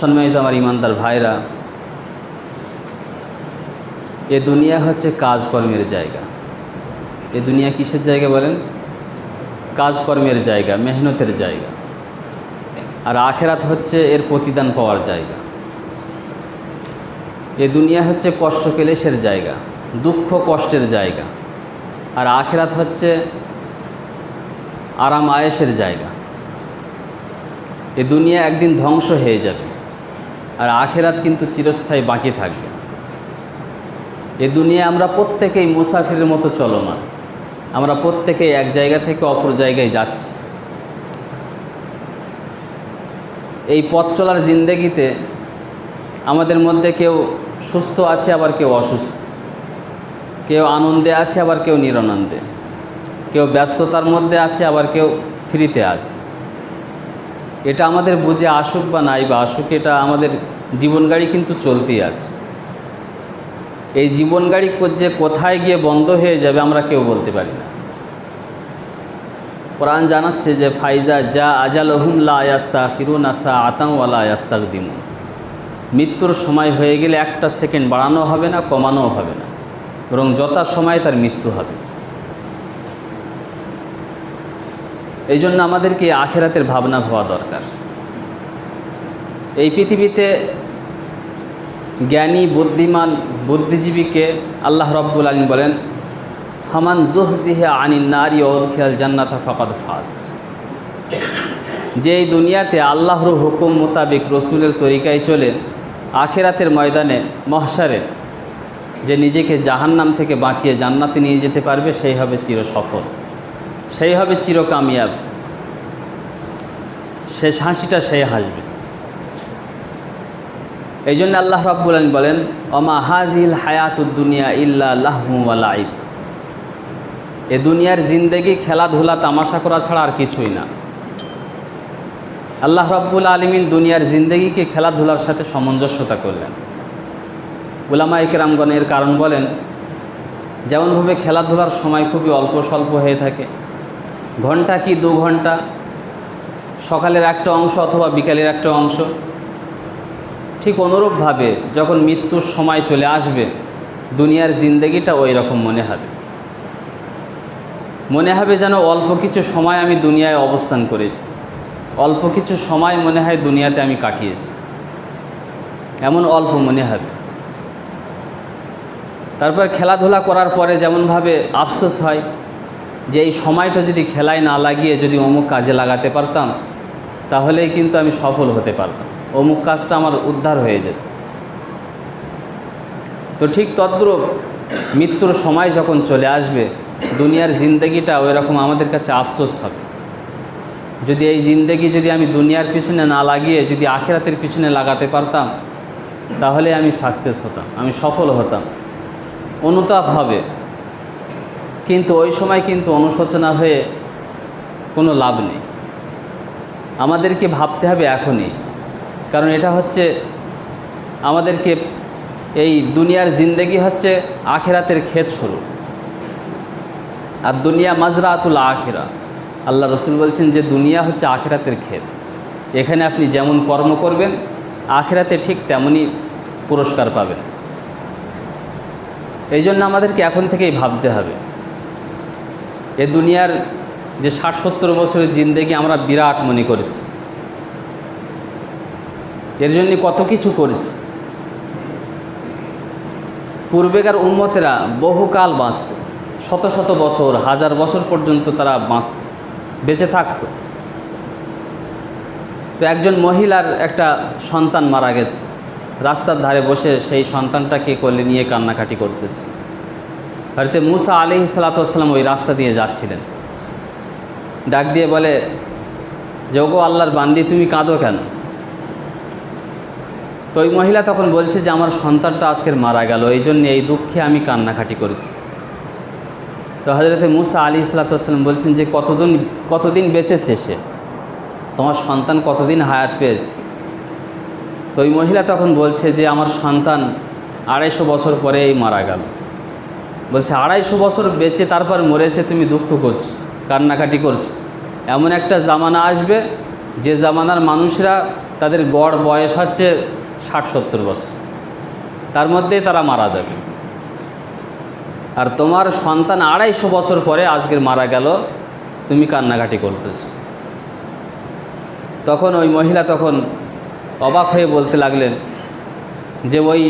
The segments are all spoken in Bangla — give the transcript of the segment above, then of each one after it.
সম্মানিত আমার ইমানদার ভাইরা, এ দুনিয়া হচ্ছে কাজকর্মের জায়গা। এ দুনিয়া কিসের জায়গা বলেন? কাজকর্মের জায়গা, মেহনতের জায়গা। আর আখেরাত হচ্ছে এর প্রতিদান পাওয়ার জায়গা। এ দুনিয়া হচ্ছে কষ্ট কেলেসের জায়গা, দুঃখ কষ্টের জায়গা। আর আখেরাত হচ্ছে আরাম আয়েসের জায়গা। এ দুনিয়া একদিন ধ্বংস হয়ে যাবে। আর আখেরাত কিন্তু চিরস্থায়ী বাকি থাকবে। এ দুনিয়া আমরা প্রত্যেকেই মুসাফিরের মতো চলমান। আমরা প্রত্যেকেই এক জায়গা থেকে অপর জায়গায় যাচ্ছি। এই পথ চলার জিন্দেগিতে আমাদের মধ্যে কেউ সুস্থ আছে, আবার কেউ অসুস্থ। কেউ আনন্দে আছে, আবার কেউ নিরানন্দে। কেউ ব্যস্ততার মধ্যে আছে, আবার কেউ ফ্রিতে আছে। এটা আমাদের বুঝে আসুক বা নাই বা আসুক, এটা আমাদের জীবন গাড়ি কিন্তু চলতেই আছে। এই জীবন গাড়ি যে কোথায় গিয়ে বন্ধ হয়ে যাবে আমরা কেউ বলতে পারি না। কোরআন জানাচ্ছে যে, ফাইজা যা আজাল লা আয়াস্তা হিরুন আসা আতামওয়ালা আয়াস্তাক দিমু মৃত্যুর সময় হয়ে গেলে একটা সেকেন্ড বাড়ানো হবে না, কমানোও হবে না। বরং যথা সময় তার মৃত্যু হবে। এই জন্য আমাদেরকে আখেরাতের ভাবনা হওয়া দরকার। এই পৃথিবীতে জ্ঞানী, বুদ্ধিমান, বুদ্ধিজীবীকে আল্লাহ রব্বুল আলম বলেন, ফামান জুহজিহে আনিন নারী ওদখিয়াল জান্নাতা ফাকাদ ফাজ। যে এই দুনিয়াতে আল্লাহর হুকুম মোতাবেক রসুলের তরিকায় চলে, আখেরাতের ময়দানে মহসারে যে নিজেকে জাহান্নাম থেকে বাঁচিয়ে জান্নাতে নিয়ে যেতে পারবে, সেই হবে চির সফল সেই হবে চিরকামিয়াব। শেষ হাসিটা সে হাসবে। এই জন্য আল্লাহ রাব্বুল আলম বলেন অমা হাজিল হায়াতুদ্দুনিয়া ইল্লা লাহমু আলাইব এ দুনিয়ার জিন্দেগি, খেলাধুলা, তামাশা করা ছাড়া আর কিছুই না। আল্লাহ রাব্বুল আলমিন দুনিয়ার জিন্দেগিকে খেলাধুলার সাথে সামঞ্জস্যতা করলেন। উলামা একরামগণ এর কারণ বলেন, যেমনভাবে খেলাধুলার সময় খুবই অল্প স্বল্প হয়ে থাকে ঘণ্টা কি দু ঘণ্টা? সকালের একটা অংশ অথবা বিকালের একটা অংশ। ঠিক অনুরূপভাবে যখন মৃত্যুর সময় চলে আসবে, দুনিয়ার জিন্দগিটা ওই রকম মনে হবে। মনে হবে যেন অল্প কিছু সময় আমি দুনিয়ায় অবস্থান করেছি। অল্প কিছু সময় মনে হয় দুনিয়াতে আমি কাটিয়েছি। এমন অল্প মনে হবে। তারপর খেলাধুলা করার পরে যেমনভাবে আফসোস হয় যে এই সময়টা যদি খেলায় না লাগিয়ে যদি অমুক কাজে লাগাতে পারতাম, তাহলেই কিন্তু আমি সফল হতে পারতাম। অমুক কাজটা আমার উদ্ধার হয়ে যেত। তো ঠিক তদ্রূপ মৃত্যুর সময় যখন চলে আসবে, দুনিয়ার জিন্দগিটা ওই রকম আমাদের কাছে আফসোস হবে। যদি এই জিন্দগি যদি আমি দুনিয়ার পিছনে না লাগিয়ে যদি আখেরাতের পিছনে লাগাতে পারতাম, তাহলে আমি সাকসেস হতাম, আমি সফল হতাম। অনুতাপ হবে। কিন্তু ওই সময় কিন্তু অনুশোচনা হয়ে কোনো লাভ নেই। আমাদেরকে ভাবতে হবে এখনই। কারণ এটা হচ্ছে আমাদেরকে এই দুনিয়ার জিন্দেগি হচ্ছে আখেরাতের ক্ষেত শুরু। আর দুনিয়া মাজরাতুল আখেরা। আল্লাহ রসুল বলছেন যে দুনিয়া হচ্ছে আখেরাতের ক্ষেত। এখানে আপনি যেমন কর্ম করবেন, আখেরাতে ঠিক তেমনই পুরস্কার পাবেন। এই জন্য আমাদেরকে এখন থেকেই ভাবতে হবে। এ দুনিয়ার যে ষাট সত্তর বছরের জিন্দেগি আমরা বিরাট মনে করেছি। এর জন্য কত কিছু করেছি। পূর্বেকার উন্মতেরা বহুকাল বাঁচত, শত শত বছর, হাজার বছর পর্যন্ত তারা বাঁচত বেঁচে থাকত। তো একজন মহিলার একটা সন্তান মারা গেছে। রাস্তার ধারে বসে সেই সন্তানটাকে কোলে নিয়ে কান্নাকাটি করতেছে। হয়তো মুসা আলি সালাতাম ওই রাস্তা দিয়ে যাচ্ছিলেন। ডাক দিয়ে বলে, যে ওগো আল্লাহর বান্দি, তুমি কাঁদো কেন? তো ওই মহিলা তখন বলছে যে, আমার সন্তানটা আজকের মারা গেল, এই জন্য এই দুঃখে আমি কান্নাকাটি করেছি। তো হজরতে মুসা আলি সালাতাম বলছেন যে, কতদিন কতদিন বেঁচেছে সে? তোমার সন্তান কতদিন হায়াত পেয়েছে? তো ওই মহিলা তখন বলছে যে, আমার সন্তান আড়াইশো বছর পরেই মারা গেল। বলছে, আড়াইশো বছর বেঁচে তারপর মরেছে, তুমি দুঃখ করছ, কান্নাকাটি করছ। এমন একটা জামানা আসবে, যে জামানার মানুষরা তাদের গড় বয়স হচ্ছে ষাট সত্তর বছর। তার মধ্যেই তারা মারা যাবে। আর তোমার সন্তান আড়াইশো বছর পরে আজকের মারা গেল, তুমি কান্নাকাটি করতেছো। তখন ওই মহিলা তখন অবাক হয়ে বলতে লাগলেন যে ওই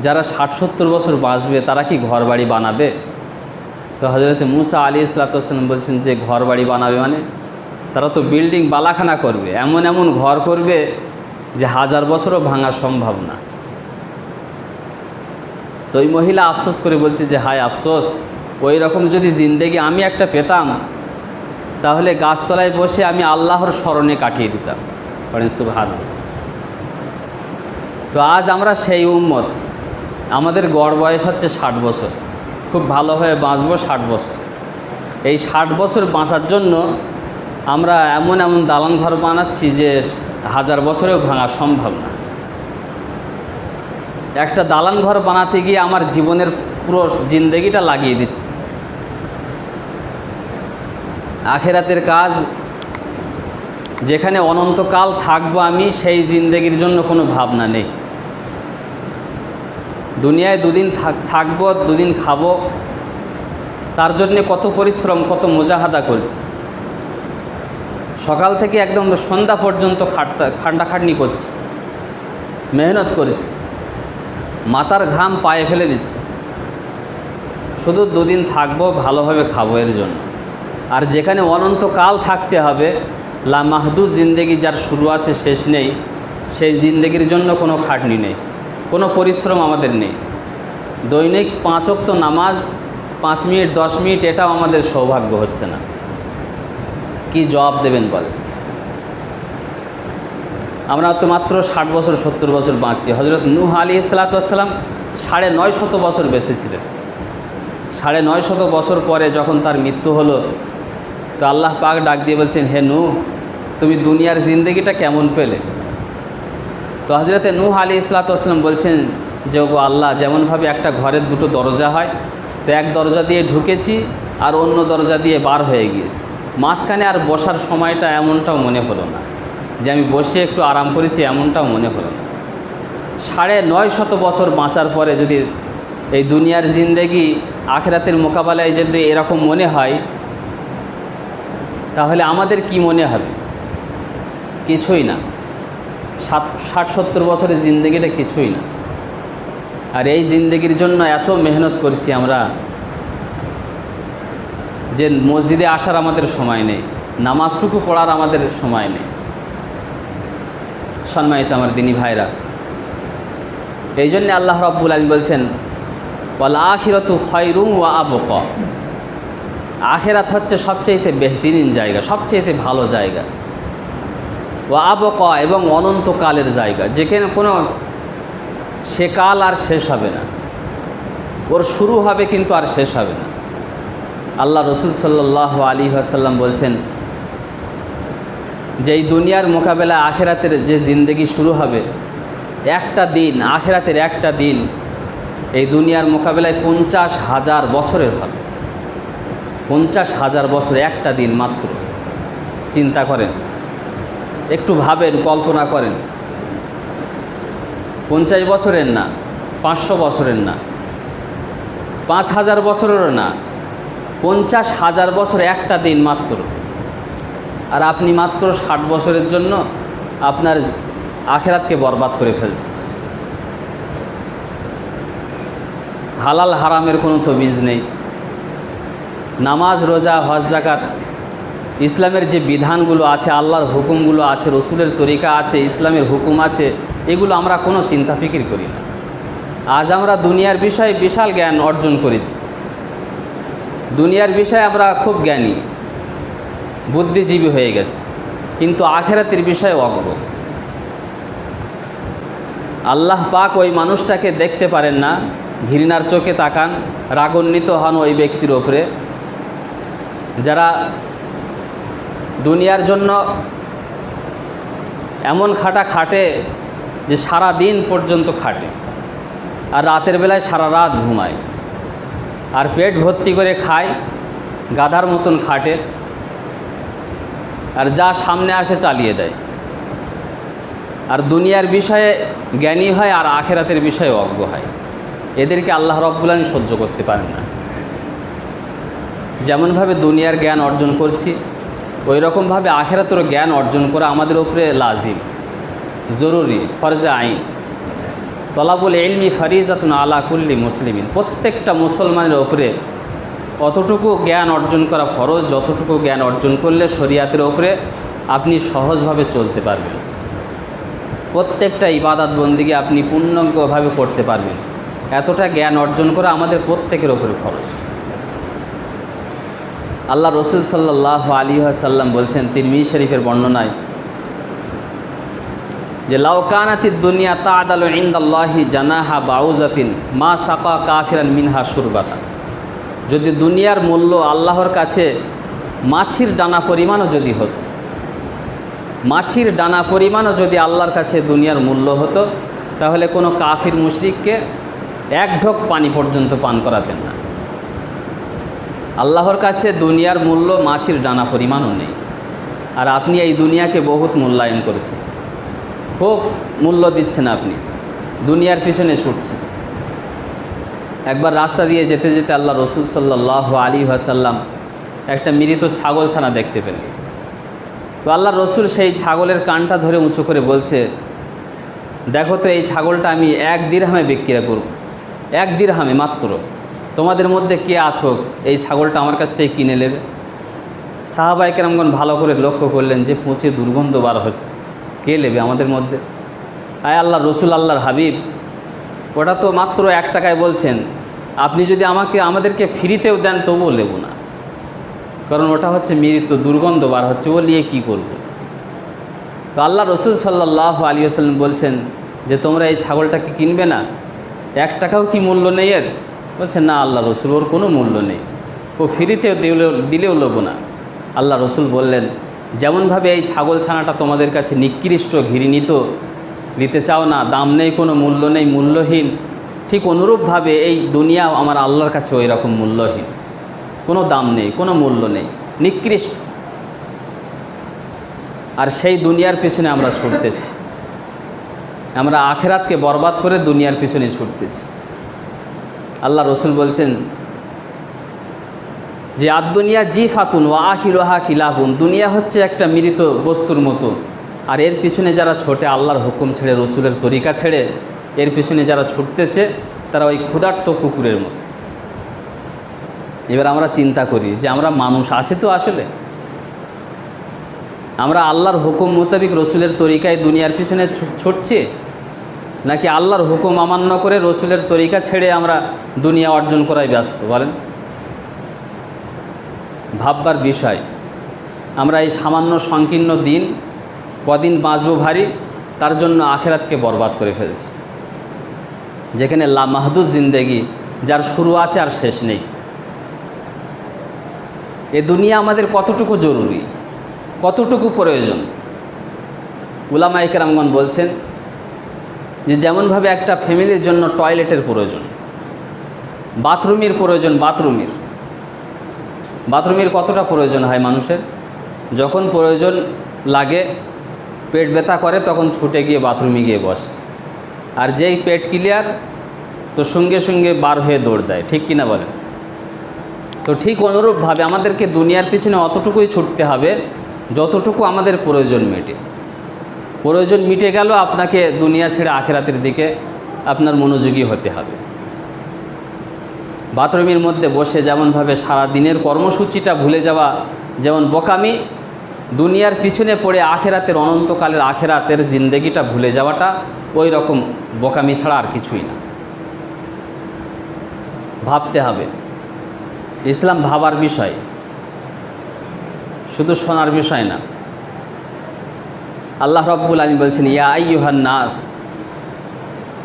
যারা ষাট সত্তর বছর বাঁচবে, তারা কি ঘর বাড়ি বানাবে? তো হজরত মুসা আলী ইসলাতাম বলছেন যে ঘর বাড়ি বানাবে মানে? তারা তো বিল্ডিং বালাখানা করবে, এমন এমন ঘর করবে যে হাজার বছরও ভাঙা সম্ভব না। তো ওই মহিলা আফসোস করে বলছে যে, হায় আফসোস, ওই রকম যদি জিন্দেগি আমি একটা পেতাম, তাহলে গাছতলায় বসে আমি আল্লাহর স্মরণে কাটিয়ে দিতাম। বলেন সুভান তো আজ আমরা সেই উম্মত। আমাদের গড় বয়স হচ্ছে ষাট বছর। খুব ভালোভাবে বাঁচবো ষাট বছর। এই ষাট বছর বাঁচার জন্য আমরা এমন এমন দালান ঘর বানাচ্ছি যে হাজার বছরেও ভাঙা সম্ভব না। একটা দালান ঘর বানাতে গিয়ে আমার জীবনের পুরো জিন্দেগিটা লাগিয়ে দিচ্ছি। আখেরাতের কাজ, যেখানে অনন্তকাল থাকব আমি, সেই জিন্দেগির জন্য কোনো ভাবনা নেই। দুনিয়ায় দুদিন থাক- থাকব, দুদিন খাব। তার জন্যে কত পরিশ্রম, কত মোজাহাদা করছি। সকাল থেকে একদম সন্ধ্যা পর্যন্ত খাটতা খান্ডাখাটনি করছি। মেহনত করেছি। মাথার ঘাম পায়ে ফেলে দিচ্ছি। শুধু দুদিন থাকব, ভালোভাবে খাব এর জন্য। আর যেখানে অনন্তকাল থাকতে হবে লা মাহদুদ জিন্দেগি যার শুরু আছে, শেষ নেই, সেই জিন্দেগির জন্য কোনো খাটনি নেই। কোনো পরিশ্রম আমাদের নেই। দৈনিক পাঁচ অক্ত নামাজ, পাঁচ মিনিট, দশ মিনিট, এটাও আমাদের সৌভাগ্য হচ্ছে না। কি জবাব দেবেন বলে আমরা তো মাত্র ষাট বছর, সত্তর বছর বাঁচি। হজরত নূহ আলী ইসলাতাম সাড়ে নয় শত বছর বেঁচেছিলেন। সাড়ে নয় শত বছর পরে যখন তার মৃত্যু হলো, তো আল্লাহ পাক ডাক দিয়ে বলছেন, হে নূহ, তুমি দুনিয়ার জিন্দগিটা কেমন পেলে? তো হজরতে নূহ আলী ইসলাতাম বলছেন, যে ওগো আল্লাহ, যেমনভাবে একটা ঘরের দুটো দরজা হয়, তো এক দরজা দিয়ে ঢুকেছি আর অন্য দরজা দিয়ে বার হয়ে গিয়েছি। মাঝখানে আর বসার সময়টা এমনটাও মনে হলো না। যে আমি বসে একটু আরাম করেছি, এমনটাও মনে হলো না। সাড়ে নয় শত বছর বাঁচার পরে যদি এই দুনিয়ার জিন্দেগি আখেরাতের মোকাবেলায় যদি এরকম মনে হয়, তাহলে আমাদের কি মনে হবে? কিছুই না। সাত, ষাট, সত্তর বছরের জিন্দগিটা কিছুই না। আর এই জিন্দগির জন্য এত মেহনত করছি আমরা যে মসজিদে আসার আমাদের সময় নেই, নামাজটুকু পড়ার আমাদের সময় নেই। সম্মানিত আমার দিনী ভাইরা, এই জন্যে আল্লাহ রব্বুল আলী বলছেন বল আখিরতু খয়রুম ওয়া আবক। আখেরাত হচ্ছে সবচেয়েতে বেহতিরিন জায়গা সবচেয়েতে ভালো জায়গা। ও আবক এবং অনন্তকালের জায়গা। যেখানে কোনো সেকাল আর শেষ হবে না। ওর শুরু হবে কিন্তু আর শেষ হবে না। আল্লাহ রসুল সাল্লাহ আলী আসাল্লাম বলছেন, যে এই দুনিয়ার মোকাবেলা আখেরাতের যে জিন্দগি শুরু হবে, একটা দিন, আখেরাতের একটা দিন, এই দুনিয়ার মোকাবেলায় পঞ্চাশ হাজার বছরের হবে। পঞ্চাশ হাজার বছর একটা দিন মাত্র। চিন্তা করেন একটু ভাবেন, কল্পনা করেন। পঞ্চাশ বছরের না, পাঁচশো বছরের না, পাঁচ হাজার বছরেরও না, পঞ্চাশ হাজার বছর একটা দিন মাত্র। আর আপনি মাত্র ষাট বছরের জন্য আপনার আখেরাতকে বরবাদ করে ফেলছেন। হালাল হারামের কোনো তবিজ নেই। নামাজ, রোজা, হজ, জাকাত ইসলামের যে বিধানগুলো আছে, আল্লাহর হুকুমগুলো আছে, রসুলের তরিকা আছে, ইসলামের হুকুম আছে, এগুলো আমরা কোনো চিন্তা ফিকির করি না। আজ আমরা দুনিয়ার বিষয়ে বিশাল জ্ঞান অর্জন করেছি। দুনিয়ার বিষয়ে আমরা খুব জ্ঞানী, বুদ্ধিজীবী হয়ে গেছে, কিন্তু আখেরাতের বিষয়ে অজ্ঞ। আল্লাহ পাক ওই মানুষটাকে দেখতে পারেন না, ঘৃণার চোখে তাকান, রাগান্বিত হন ওই ব্যক্তির ওপরে যারা দুনিয়ার জন্য এমন খাটা খাটে যে সারা দিন পর্যন্ত খাটে। আর রাতের বেলায় সারা রাত ঘুমায়। আর পেট ভর্তি করে খায়, গাধার মতন খাটে। আর যা সামনে আসে চালিয়ে দেয়। আর দুনিয়ার বিষয়ে জ্ঞানী হয় আর আখেরাতের বিষয়ে অজ্ঞ হয়। এদেরকে আল্লাহ রব্বুল আলামিন সহ্য করতে পারেন না। যেমনভাবে দুনিয়ার জ্ঞান অর্জন করছি ওই রকমভাবে আখেরাতেরও জ্ঞান অর্জন করা আমাদের উপরে লাজিম, জরুরি, ফরজে আইন। তলাবুল এলমি ফারিজাতুন আলা কুল্লি মুসলিমিন, প্রত্যেকটা মুসলমানের ওপরে অতটুকু জ্ঞান অর্জন করা ফরজ, যতটুকু জ্ঞান অর্জন করলে শরিয়াতের ওপরে আপনি সহজভাবে চলতে পারবেন। প্রত্যেকটা ইবাদত বন্দিকে আপনি পূর্ণাঙ্গভাবে করতে পারবেন। এতটা জ্ঞান অর্জন করা আমাদের প্রত্যেকের ওপরে ফরজ। আল্লাহ রসুল সাল্লাহ আলী সাল্লাম বলছেন তিরমি শরীফের বর্ণনায় যে লাউকানাতি দুনিয়া তাদাল ইন্দাল্লাহি জানাহা বাউজাতিন মা সাকা কাফিরান মিনহা সুরবাতা। যদি দুনিয়ার মূল্য আল্লাহর কাছে মাছির ডানা পরিমাণও যদি হতো, মাছির ডানা পরিমাণও যদি আল্লাহর কাছে দুনিয়ার মূল্য হতো, তাহলে কোনো কাফির মুশরিককে এক ঢোক পানি পর্যন্ত পান করাতেন না। আল্লাহর কাছে দুনিয়ার মূল্য মাছির ডানা পরিমাণও নেই। আর আপনি এই দুনিয়াকে বহুত মূল্যায়ন করেছেন। খুব মূল্য দিচ্ছেন আপনি। দুনিয়ার পিছনে ছুটছেন। একবার রাস্তা দিয়ে যেতে যেতে আল্লাহ রসুল সাল্লাহ আলী আসাল্লাম একটা মৃত ছাগল ছানা দেখতে পেলেন। তো আল্লাহ রসুল সেই ছাগলের কানটা ধরে উঁচু করে বলছে, দেখো তো এই ছাগলটা আমি এক দিরহামে বিক্রি করব। এক দিরহামে মাত্র। তোমাদের মধ্যে কে আছো? এই ছাগলটা আমার কাছ থেকে কিনে নেবে। সাহাবাই কেরামগণ ভালো করে লক্ষ্য করলেন যে পচে দুর্গন্ধ বার হচ্ছে। কে নেবে আমাদের মধ্যে? আয় আল্লাহ, রসুল আল্লাহর হাবিব ওটা তো মাত্র এক টাকায় বলছেন, আপনি যদি আমাকে, আমাদেরকে ফ্রিতেও দেন তবুও নেব না। কারণ ওটা হচ্ছে মৃত দুর্গন্ধ বার হচ্ছে, ও নিয়ে কী করব? তো আল্লাহ রসুল সাল্লাহ আলী আসাল্লাম বলছেন যে, তোমরা এই ছাগলটাকে কিনবে না? এক টাকাও কি মূল্য নেই এর? বলছে না, আল্লাহ রসুল, ওর কোনো মূল্য নেই। ও ফ্রিতেও দিলেও দিলেও লোবো না। আল্লাহ রসুল বললেন, যেমনভাবে এই ছাগল ছানাটা তোমাদের কাছে নিকৃষ্ট ঘৃণিত নিতে চাও না, দাম নেই, কোনো মূল্য নেই, মূল্যহীন। ঠিক অনুরূপভাবে এই দুনিয়াও আমার আল্লাহর কাছে ওই রকম মূল্যহীন। কোনো দাম নেই, কোনো মূল্য নেই, নিকৃষ্ট। আর সেই দুনিয়ার পিছনে আমরা ছুটতেছি। আমরা আখেরাতকে বরবাদ করে দুনিয়ার পিছনে ছুটতেছি। আল্লাহ রসুল বলছেন যে আর দুনিয়া জি ফাতুন ও আখিলোহা কিলাফুন দুনিয়া হচ্ছে একটা মৃত বস্তুর মতো। আর এর পিছনে যারা ছোটে, আল্লাহর হুকুম ছেড়ে, রসুলের তরিকা ছেড়ে, এর পিছনে যারা ছুটতেছে, তারা ওই ক্ষুধার্ত কুকুরের মতো। এবার আমরা চিন্তা করি যে, আমরা মানুষ আসে তো আসলে। আমরা আল্লাহর হুকুম মোতাবিক রসুলের তরিকায় দুনিয়ার পিছনে ছুটছি। নাকি আল্লাহর হুকুম অমান্য করে রসুলের তরিকা ছেড়ে আমরা দুনিয়া অর্জন করাই ব্যস্ত, বলেন? ভাববার বিষয়, আমরা এই সামান্য সংকীর্ণ দিন কদিন বাঁচবো ভারী, তার জন্য আখেরাতকে বরবাদ করে ফেলছি। যেখানে লা মাহদুদ জিন্দেগি, যার শুরু আছে আর শেষ নেই। এ দুনিয়া আমাদের কতটুকু জরুরি, কতটুকু প্রয়োজন? উলামা ইকরামগণ বলছেন যে যেমনভাবে একটা ফ্যামিলির জন্য টয়লেটের প্রয়োজন, বাথরুমের প্রয়োজন, বাথরুমের। বাথরুমের কতটা প্রয়োজন হয় মানুষের? যখন প্রয়োজন লাগে, পেট ব্যথা করে, তখন ছুটে গিয়ে বাথরুমে গিয়ে বসে। আর যেই পেট ক্লিয়ার তো সঙ্গে সঙ্গে বার হয়ে দৌড় দেয়, ঠিক কিনা বলেন? তো ঠিক অনুরূপভাবে আমাদেরকে দুনিয়ার পিছনে অতটুকুই ছুটতে হবে, যতটুকু আমাদের প্রয়োজন মেটে। প্রয়োজন মিটে গেল, আপনাকে দুনিয়া ছেড়ে আখেরাতের দিকে আপনার মনোযোগী হতে হবে। বাথরুমের মধ্যে বসে যেমনভাবে দিনের কর্মসূচিটা ভুলে যাওয়া, যেমন বোকামি, দুনিয়ার পিছনে পড়ে আখেরাতের অনন্তকালের আখেরাতের জিন্দেগিটা ভুলে যাওয়াটা ওই রকম বোকামি ছাড়া আর কিছুই না। ভাবতে হবে, ইসলাম ভাবার বিষয়, শুধু শোনার বিষয় না আল্লাহ রব্বুল আলম বলছেন, ইয়া আইয়ুহান নাস,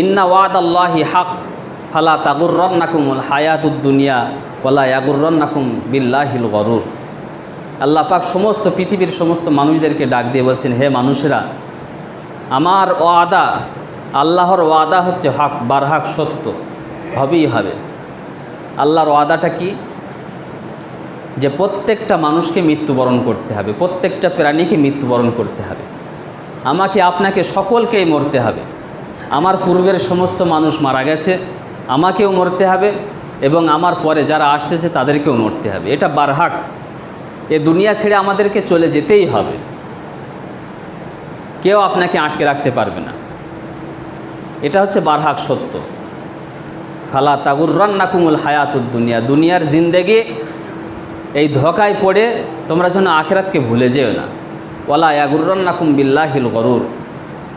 ইন্না ওয়াদ আল্লাহি হাক, ফালা তাগুররন্নাকুমুল হায়াতুদ দুনিয়া ওলা ইয়াগুররন্নাকুম বিল্লাহিল গরুর। আল্লাহ পাক সমস্ত পৃথিবীর সমস্ত মানুষদেরকে ডাক দিয়ে বলছেন, হে মানুষেরা, আমার ওয়াদা, আল্লাহর ওয়াদা হচ্ছে হক, বারহাক সত্য, হবেই হবে। আল্লাহর ওয়াদাটা কি? যে প্রত্যেকটা মানুষকে মৃত্যুবরণ করতে হবে, প্রত্যেকটা প্রাণীকে মৃত্যুবরণ করতে হবে। আমাকে আপনাকে সকলকেই মরতে হবে। আমার পূর্বের সমস্ত মানুষ মারা গেছে, আমাকেও মরতে হবে এবং আমার পরে যারা আসতেছে তাদেরকেও মরতে হবে। এটা বারহাক এ দুনিয়া ছেড়ে আমাদেরকে চলে যেতেই হবে। কেউ আপনাকে আটকে রাখতে পারবে না। এটা হচ্ছে বারহাক সত্য। ফালা তাগুর্রান্নাকুমুল হায়াতুদ দুনিয়া। দুনিয়ার জিন্দেগি এই ধোকায় পড়ে তোমরা যেন আখেরাতকে ভুলে যেও না। ওলা ইয়াগুর্রান্নাকুম বিল্লাহিল গরুর।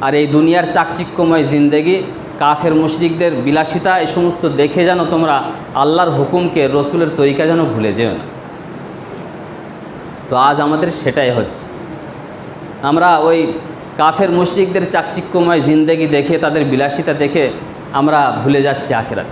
আর এই দুনিয়ার চাকচিক্যময় জিন্দেগি, কাফের মুশরিকদের বিলাসিতা, এই সমস্ত দেখে যেন তোমরা আল্লাহর হুকুমকে, রসুলের তরিকা যেন ভুলে যেও না। তো আজ আমাদের সেটাই হচ্ছে। আমরা ওই কাফের মুশরিকদের চাকচিক্যময় জিন্দেগি দেখে, তাদের বিলাসিতা দেখে আমরা ভুলে যাচ্ছি আখেরাত।